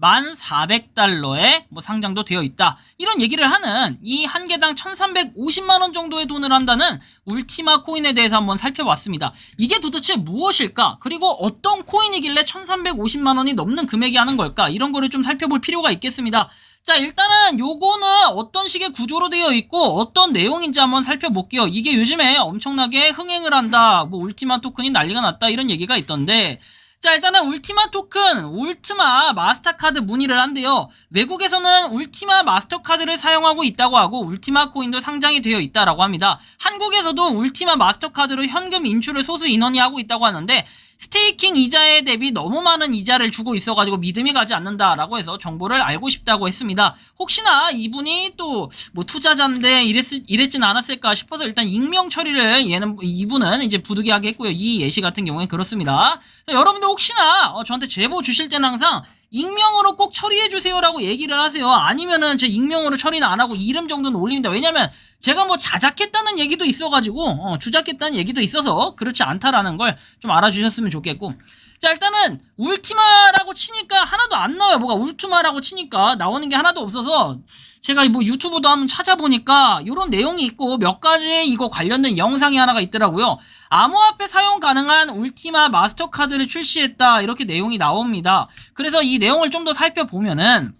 1,400달러에 뭐 상장도 되어 있다. 이런 얘기를 하는 이 한 개당 1,350만 원 정도의 돈을 한다는 울티마 코인에 대해서 한번 살펴봤습니다. 이게 도대체 무엇일까? 그리고 어떤 코인이길래 1,350만 원이 넘는 금액이 하는 걸까? 이런 거를 좀 살펴볼 필요가 있겠습니다. 자, 일단은 요거는 어떤 식의 구조로 되어 있고 어떤 내용인지 한번 살펴볼게요. 이게 요즘에 엄청나게 흥행을 한다. 뭐 울티마 토큰이 난리가 났다. 이런 얘기가 있던데 자, 일단은 울티마 토큰, 울트마 마스터카드 문의를 한대요. 외국에서는 울티마 마스터카드를 사용하고 있다고 하고 울티마 코인도 상장이 되어 있다라고 합니다. 한국에서도 울티마 마스터카드로 현금 인출을 소수 인원이 하고 있다고 하는데 스테이킹 이자에 대비 너무 많은 이자를 주고 있어가지고 믿음이 가지 않는다라고 해서 정보를 알고 싶다고 했습니다. 혹시나 이분이 또 뭐 투자자인데 이랬, 이랬진 않았을까 싶어서 일단 익명 처리를 얘는 이분은 이제 부득이하게 했고요. 이 예시 같은 경우에 그렇습니다. 여러분들 혹시나 어, 저한테 제보 주실 때는 항상 익명으로 꼭 처리해 주세요라고 얘기를 하세요. 아니면은 제 익명으로 처리는 안 하고 이름 정도는 올립니다. 왜냐면 제가 뭐 자작했다는 얘기도 있어가지고 어, 주작했다는 얘기도 있어서 그렇지 않다라는 걸 좀 알아주셨으면 좋겠고 자 일단은 울티마라고 치니까 하나도 안 나와요. 뭐가 울투마라고 치니까 나오는 게 하나도 없어서 제가 뭐 유튜브도 한번 찾아보니까 이런 내용이 있고 몇 가지 이거 관련된 영상이 하나가 있더라고요. 암호화폐 사용 가능한 울티마 마스터카드를 출시했다 이렇게 내용이 나옵니다. 그래서 이 내용을 좀 더 살펴보면은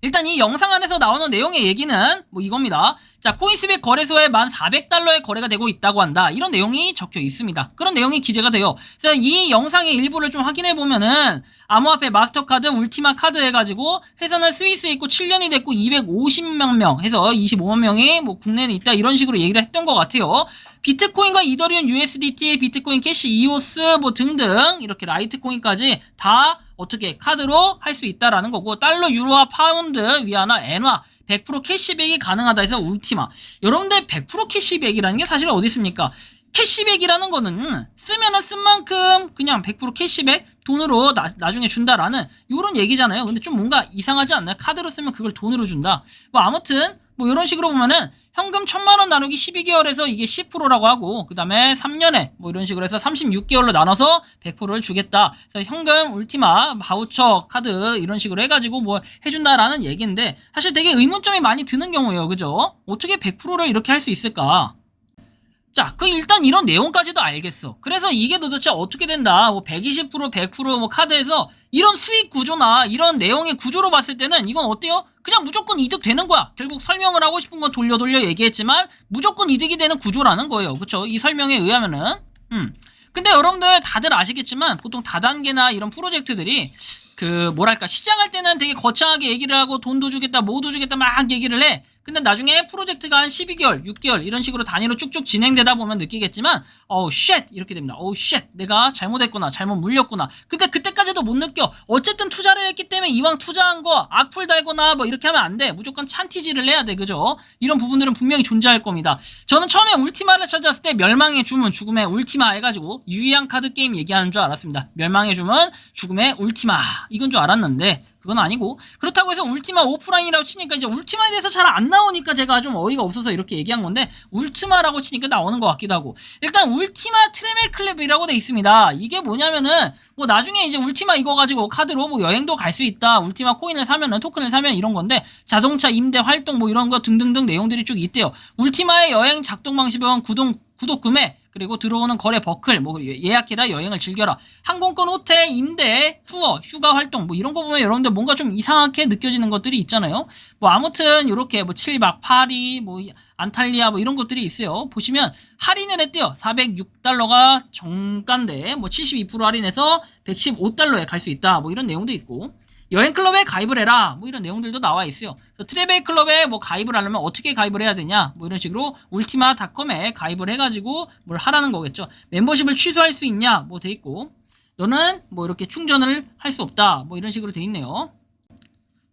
일단 이 영상 안에서 나오는 내용의 얘기는 뭐 이겁니다. 자, 코인스빅 거래소에 1,400달러의 거래가 되고 있다고 한다. 이런 내용이 적혀 있습니다. 그런 내용이 기재가 돼요. 그래서 이 영상의 일부를 좀 확인해 보면은 암호화폐 마스터카드 울티마 카드 해가지고 회사는 스위스에 있고 7년이 됐고 250만 명 해서 25만 명이 뭐 국내에 있다 이런 식으로 얘기를 했던 것 같아요. 비트코인과 이더리움 USDT, 비트코인 캐시, 이오스 뭐 등등 이렇게 라이트코인까지 다 어떻게 카드로 할 수 있다라는 거고 달러, 유로화, 파운드, 위안화, 엔화 100% 캐시백이 가능하다 해서 울티마. 여러분들 100% 캐시백이라는 게 사실 어디 있습니까? 캐시백이라는 거는 쓰면은 쓴 만큼 그냥 100% 캐시백 돈으로 나, 나중에 준다라는 요런 얘기잖아요. 근데 좀 뭔가 이상하지 않나요? 카드로 쓰면 그걸 돈으로 준다. 뭐 아무튼 뭐 이런 식으로 보면은 현금 천만 원 나누기 12개월에서 이게 10%라고 하고 그다음에 3년에 뭐 이런 식으로 해서 36개월로 나눠서 100%를 주겠다. 그래서 현금 울티마 바우처 카드 이런 식으로 해 가지고 뭐 해 준다라는 얘기인데 사실 되게 의문점이 많이 드는 경우예요. 그죠? 어떻게 100%를 이렇게 할 수 있을까? 자, 그 일단 이런 내용까지도 알겠어. 그래서 이게 도대체 어떻게 된다? 뭐 120%, 100%뭐 카드에서 이런 수익 구조나 이런 내용의 구조로 봤을 때는 이건 어때요? 그냥 무조건 이득 되는 거야. 결국 설명을 하고 싶은 건 돌려 돌려 얘기했지만 무조건 이득이 되는 구조라는 거예요. 그쵸? 이 설명에 의하면은. 음. 근데 여러분들 다들 아시겠지만 보통 다단계나 이런 프로젝트들이 그 뭐랄까 시작할 때는 되게 거창하게 얘기를 하고 돈도 주겠다 뭐도 주겠다 막 얘기를 해. 근데 나중에 프로젝트가 한 12개월, 6개월 이런 식으로 단위로 쭉쭉 진행되다 보면 느끼겠지만 어우 쉣 이렇게 됩니다. 어우 쉣 내가 잘못했구나. 잘못 물렸구나. 근데 그때까지도 못 느껴. 어쨌든 투자를 했기 때문에 이왕 투자한 거 악플 달거나 뭐 이렇게 하면 안 돼. 무조건 찬티질을 해야 돼. 그죠? 이런 부분들은 분명히 존재할 겁니다. 저는 처음에 울티마를 찾았을 때 멸망의 주문 죽음의 울티마 해가지고 유의한 카드 게임 얘기하는 줄 알았습니다. 멸망의 주문 죽음의 울티마 이건 줄 알았는데 그건 아니고 그렇다고 해서 울티마 오프라인이라고 치니까 이제 울티마에 대해서 잘 안 나오니까 제가 좀 어이가 없어서 이렇게 얘기한 건데 울티마라고 치니까 나오는 것 같기도 하고 일단 울티마 트레멜 클럽이라고 돼 있습니다. 이게 뭐냐면은 뭐 나중에 이제 울티마 이거 가지고 카드로 뭐 여행도 갈 수 있다. 울티마 코인을 사면은 토큰을 사면 이런 건데 자동차 임대 활동 뭐 이런 거 등등등 내용들이 쭉 있대요. 울티마의 여행 작동 방식은 구독 구독 구매 그리고 들어오는 거래 버클, 뭐 예약해라 여행을 즐겨라, 항공권 호텔 임대, 투어, 휴가 활동, 뭐 이런 거 보면 여러분들 뭔가 좀 이상하게 느껴지는 것들이 있잖아요. 뭐 아무튼 이렇게 뭐 7박 8일, 뭐 안탈리아 뭐 이런 것들이 있어요. 보시면 할인을 했대요. 406달러가 정가인데 뭐 72% 할인해서 115달러에 갈 수 있다. 뭐 이런 내용도 있고. 여행 클럽에 가입을 해라. 뭐 이런 내용들도 나와 있어요. 그래서 트래벨 클럽에 뭐 가입을 하려면 어떻게 가입을 해야 되냐? 뭐 이런 식으로 울티마닷컴에 가입을 해가지고 뭘 하라는 거겠죠. 멤버십을 취소할 수 있냐? 뭐 돼 있고. 너는 뭐 이렇게 충전을 할 수 없다. 뭐 이런 식으로 돼 있네요.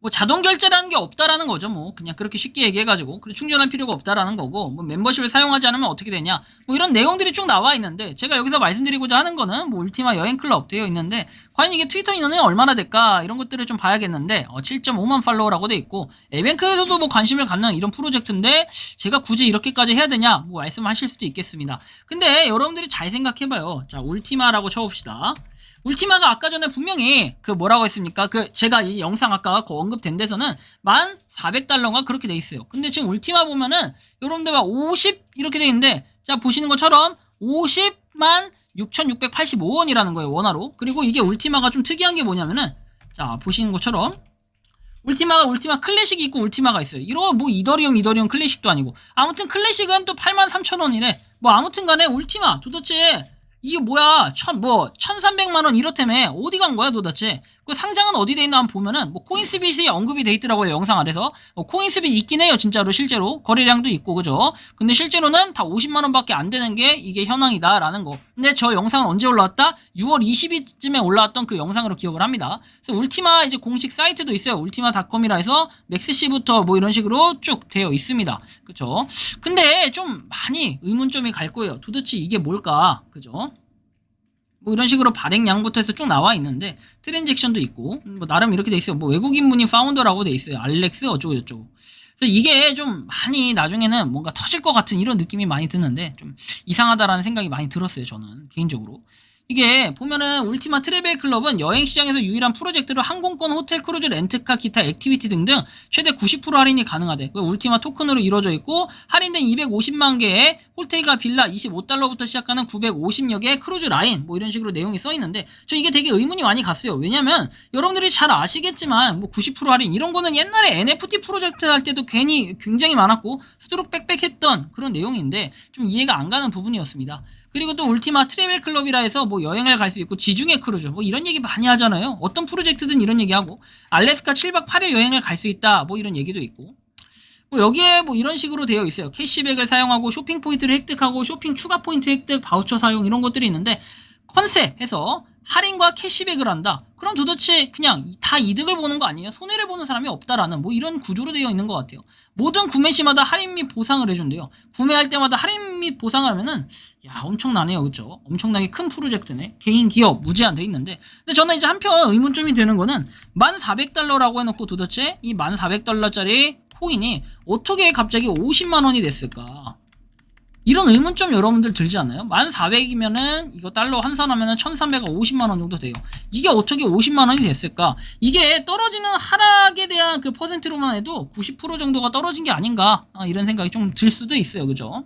뭐 자동 결제라는 게 없다라는 거죠. 뭐 그냥 그렇게 쉽게 얘기해가지고 그리고 충전할 필요가 없다라는 거고 뭐 멤버십을 사용하지 않으면 어떻게 되냐 뭐 이런 내용들이 쭉 나와 있는데 제가 여기서 말씀드리고자 하는 거는 뭐 울티마 여행 클럽 되어 있는데 과연 이게 트위터 인원이 얼마나 될까 이런 것들을 좀 봐야겠는데 어, 7.5만 팔로워라고 돼 있고 에뱅크에서도 뭐 관심을 갖는 이런 프로젝트인데 제가 굳이 이렇게까지 해야 되냐 뭐 말씀하실 수도 있겠습니다. 근데 여러분들이 잘 생각해봐요. 자 울티마라고 쳐봅시다. 울티마가 아까 전에 분명히 그 뭐라고 했습니까? 그 제가 이 영상 아까 그 언급된 데서는 만 400달러가 그렇게 돼 있어요. 근데 지금 울티마 보면은 여러분들 막50 이렇게 돼 있는데 자 보시는 것처럼 50만 6,685원이라는 거예요 원화로. 그리고 이게 울티마가 좀 특이한 게 뭐냐면은 자 보시는 것처럼 울티마가 울티마 클래식이 있고 울티마가 있어요. 이런 뭐 이더리움 이더리움 클래식도 아니고 아무튼 클래식은 또 83,000원이래. 뭐 아무튼 간에 울티마 도대체 이게 뭐야? 천, 뭐, 1300만 원 이렇다며. 어디 간 거야, 도대체? 그 상장은 어디 돼 있나 한번 보면은, 뭐, 코인스빗이 언급이 돼 있더라고요, 영상 아래서. 어, 코인스빗 있긴 해요, 진짜로, 실제로. 거래량도 있고, 그죠? 근데 실제로는 다 50만 원 밖에 안 되는 게 이게 현황이다라는 거. 근데 저 영상은 언제 올라왔다? 6월 20일쯤에 올라왔던 그 영상으로 기억을 합니다. 그래서 울티마 이제 공식 사이트도 있어요. 울티마닷컴이라 해서 맥스시부터 뭐 이런 식으로 쭉 되어 있습니다. 그죠? 근데 좀 많이 의문점이 갈 거예요. 도대체 이게 뭘까? 그죠? 뭐 이런 식으로 발행량부터 해서 쭉 나와 있는데 트랜잭션도 있고 뭐 나름 이렇게 돼 있어요. 뭐 외국인 분이 파운더라고 돼 있어요. 알렉스 어쩌고 저쩌고. 그래서 이게 좀 많이 나중에는 뭔가 터질 것 같은 이런 느낌이 많이 드는데 좀 이상하다라는 생각이 많이 들었어요. 저는 개인적으로. 이게 보면은 울티마 트래벨 클럽은 여행 시장에서 유일한 프로젝트로 항공권, 호텔, 크루즈, 렌트카, 기타 액티비티 등등 최대 90% 할인이 가능하대. 그 울티마 토큰으로 이루어져 있고 할인된 250만 개의 홀테이가 빌라 25달러부터 시작하는 950여 개의 크루즈 라인 뭐 이런 식으로 내용이 써 있는데 저 이게 되게 의문이 많이 갔어요. 왜냐면 여러분들이 잘 아시겠지만 뭐 90% 할인 이런 거는 옛날에 NFT 프로젝트 할 때도 괜히 굉장히 많았고 수두룩 빽빽했던 그런 내용인데 좀 이해가 안 가는 부분이었습니다. 그리고 또 울티마 트래벨 클럽이라 해서 뭐 여행을 갈 수 있고 지중해 크루즈 뭐 이런 얘기 많이 하잖아요. 어떤 프로젝트든 이런 얘기하고 알래스카 7박 8일 여행을 갈 수 있다 뭐 이런 얘기도 있고 뭐 여기에 뭐 이런 식으로 되어 있어요. 캐시백을 사용하고 쇼핑 포인트를 획득하고 쇼핑 추가 포인트 획득, 바우처 사용 이런 것들이 있는데 컨셉 해서 할인과 캐시백을 한다. 그럼 도대체 그냥 다 이득을 보는 거 아니에요? 손해를 보는 사람이 없다라는 뭐 이런 구조로 되어 있는 것 같아요. 모든 구매 시마다 할인 및 보상을 해준대요. 구매할 때마다 할인 및 보상을 하면은 야 엄청나네요, 그렇죠? 엄청나게 큰 프로젝트네. 개인 기업 무제한 돼 있는데, 근데 저는 이제 한편 의문점이 드는 거는 1,400달러라고 해놓고 도대체 이 1,400달러짜리 코인이 어떻게 갑자기 50만 원이 됐을까? 이런 의문점 여러분들 들지 않아요? 1,400이면은 이거 달러 환산하면은 1,350만 원 정도 돼요. 이게 어떻게 50만 원이 됐을까? 이게 떨어지는 하락에 대한 그 퍼센트로만 해도 90% 정도가 떨어진 게 아닌가? 아, 이런 생각이 좀 들 수도 있어요. 그죠?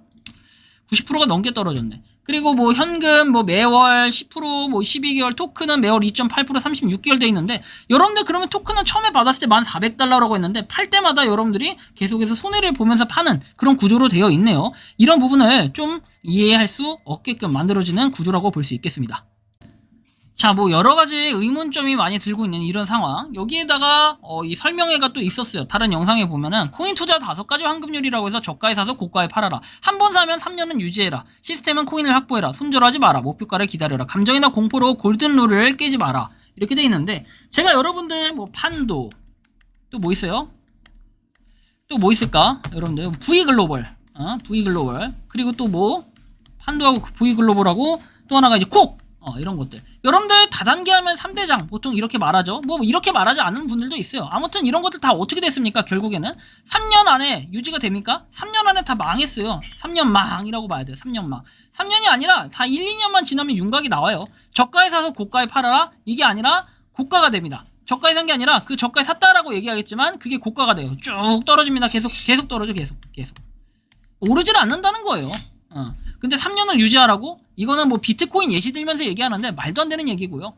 90%가 넘게 떨어졌네. 그리고 뭐 현금 뭐 매월 10%뭐 12개월 토큰은 매월 2.8% 36개월 돼 있는데 여러분들 그러면 토큰은 처음에 받았을 때 1,400달러라고 했는데 팔 때마다 여러분들이 계속해서 손해를 보면서 파는 그런 구조로 되어 있네요. 이런 부분을 좀 이해할 수 없게끔 만들어지는 구조라고 볼 수 있겠습니다. 자, 뭐 여러 가지 의문점이 많이 들고 있는 이런 상황. 여기에다가 어, 이 설명회가 또 있었어요. 다른 영상에 보면은 코인 투자 다섯 가지 환급률이라고 해서 저가에 사서 고가에 팔아라. 한 번 사면 3년은 유지해라. 시스템은 코인을 확보해라. 손절하지 마라. 목표가를 기다려라. 감정이나 공포로 골든 룰을 깨지 마라. 이렇게 돼 있는데 제가 여러분들 뭐 판도 또 뭐 있어요? 또 뭐 있을까? 여러분들 V 글로벌, 어? V 글로벌 그리고 또 뭐 판도하고 V 글로벌하고 또 하나가 이제 콕 어, 이런 것들. 여러분들 다단계 하면 3대장 보통 이렇게 말하죠. 뭐 이렇게 말하지 않는 분들도 있어요. 아무튼 이런 것들 다 어떻게 됐습니까? 결국에는 3년 안에 유지가 됩니까? 3년 안에 다 망했어요. 3년 망이라고 봐야 돼요. 3년 망. 3년이 아니라 다 1, 2년만 지나면 윤곽이 나와요. 저가에 사서 고가에 팔아라. 이게 아니라 고가가 됩니다. 저가에 산 게 아니라 그 저가에 샀다라고 얘기하겠지만 그게 고가가 돼요. 쭉 떨어집니다. 계속 계속 떨어져 계속 계속. 오르질 않는다는 거예요. 어. 근데 3년을 유지하라고? 이거는 뭐 비트코인 예시 들면서 얘기하는데 말도 안 되는 얘기고요.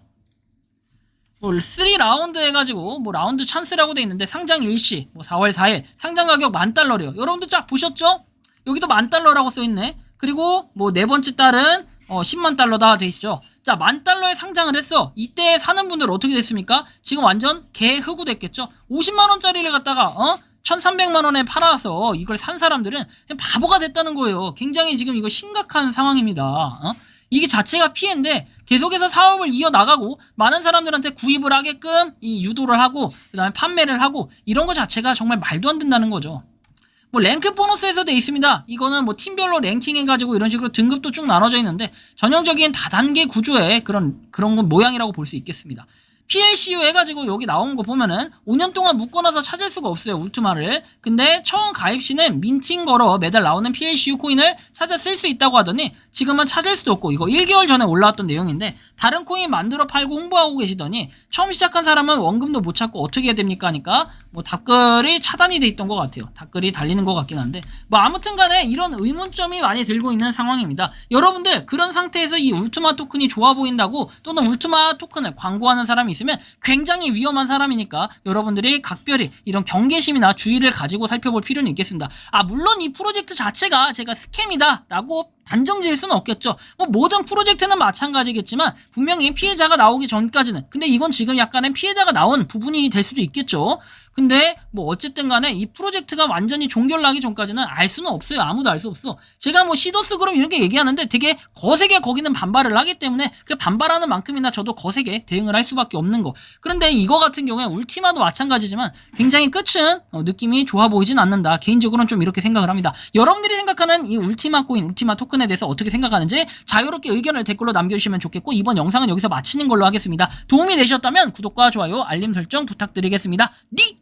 뭐 3라운드 해가지고 뭐 라운드 찬스라고 돼 있는데 상장 일시 뭐 4월 4일 상장 가격 만 달러래요. 여러분들 쫙 보셨죠? 여기도 만 달러라고 써 있네. 그리고 뭐 네 번째 달은 어 10만 달러다 돼 있죠. 자, 만 달러에 상장을 했어. 이때 사는 분들 어떻게 됐습니까? 지금 완전 개흑우 됐겠죠? 50만 원짜리를 갖다가 어? 1,300만 원에 팔아서 이걸 산 사람들은 바보가 됐다는 거예요. 굉장히 지금 이거 심각한 상황입니다. 어? 이게 자체가 피해인데 계속해서 사업을 이어나가고 많은 사람들한테 구입을 하게끔 이 유도를 하고 그다음에 판매를 하고 이런 거 자체가 정말 말도 안 된다는 거죠. 뭐 랭크 보너스에서 돼 있습니다. 이거는 뭐 팀별로 랭킹 해가지고 이런 식으로 등급도 쭉 나눠져 있는데 전형적인 다단계 구조의 그런 그런 건 모양이라고 볼 수 있겠습니다. PLCU 해가지고 여기 나온 거 보면은 5년 동안 묶어놔서 찾을 수가 없어요 울트마를. 근데 처음 가입 시는 걸어 매달 나오는 PLCU 코인을 찾아 쓸 수 있다고 하더니 지금은 찾을 수도 없고 이거 1개월 전에 올라왔던 내용인데 다른 코인 만들어 팔고 홍보하고 계시더니 처음 시작한 사람은 원금도 못 찾고 어떻게 해야 됩니까 하니까 뭐 답글이 차단이 돼 있던 것 같아요 답글이 달리는 것 같긴 한데 뭐 아무튼 간에 이런 의문점이 많이 들고 있는 상황입니다 여러분들 그런 상태에서 이 울트마 토큰이 좋아 보인다고 또는 울트마 토큰을 광고하는 사람이 있으면 굉장히 위험한 사람이니까 여러분들이 각별히 이런 경계심이나 주의를 가지고 살펴볼 필요는 있겠습니다. 아 물론 이 프로젝트 자체가 제가 스캠이다 라고 단정 지을 수는 없겠죠. 뭐 모든 프로젝트는 마찬가지겠지만 분명히 피해자가 나오기 전까지는 근데 이건 지금 약간의 피해자가 나온 부분이 될 수도 있겠죠. 근데 뭐 어쨌든 간에 이 프로젝트가 완전히 종결나기 전까지는 알 수는 없어요. 아무도 알 수 없어. 제가 뭐 시더스 그룹 이렇게 얘기하는데 되게 거세게 거기는 반발을 하기 때문에 그 반발하는 만큼이나 저도 거세게 대응을 할 수밖에 없는 거. 그런데 이거 같은 경우에 울티마도 마찬가지지만 굉장히 끝은 어, 느낌이 좋아 보이진 않는다. 개인적으로는 좀 이렇게 생각을 합니다. 여러분들이 생각하는 이 울티마 코인, 울티마 토큰에 대해서 어떻게 생각하는지 자유롭게 의견을 댓글로 남겨주시면 좋겠고 이번 영상은 여기서 마치는 걸로 하겠습니다. 도움이 되셨다면 구독과 좋아요, 알림 설정 부탁드리겠습니다. 리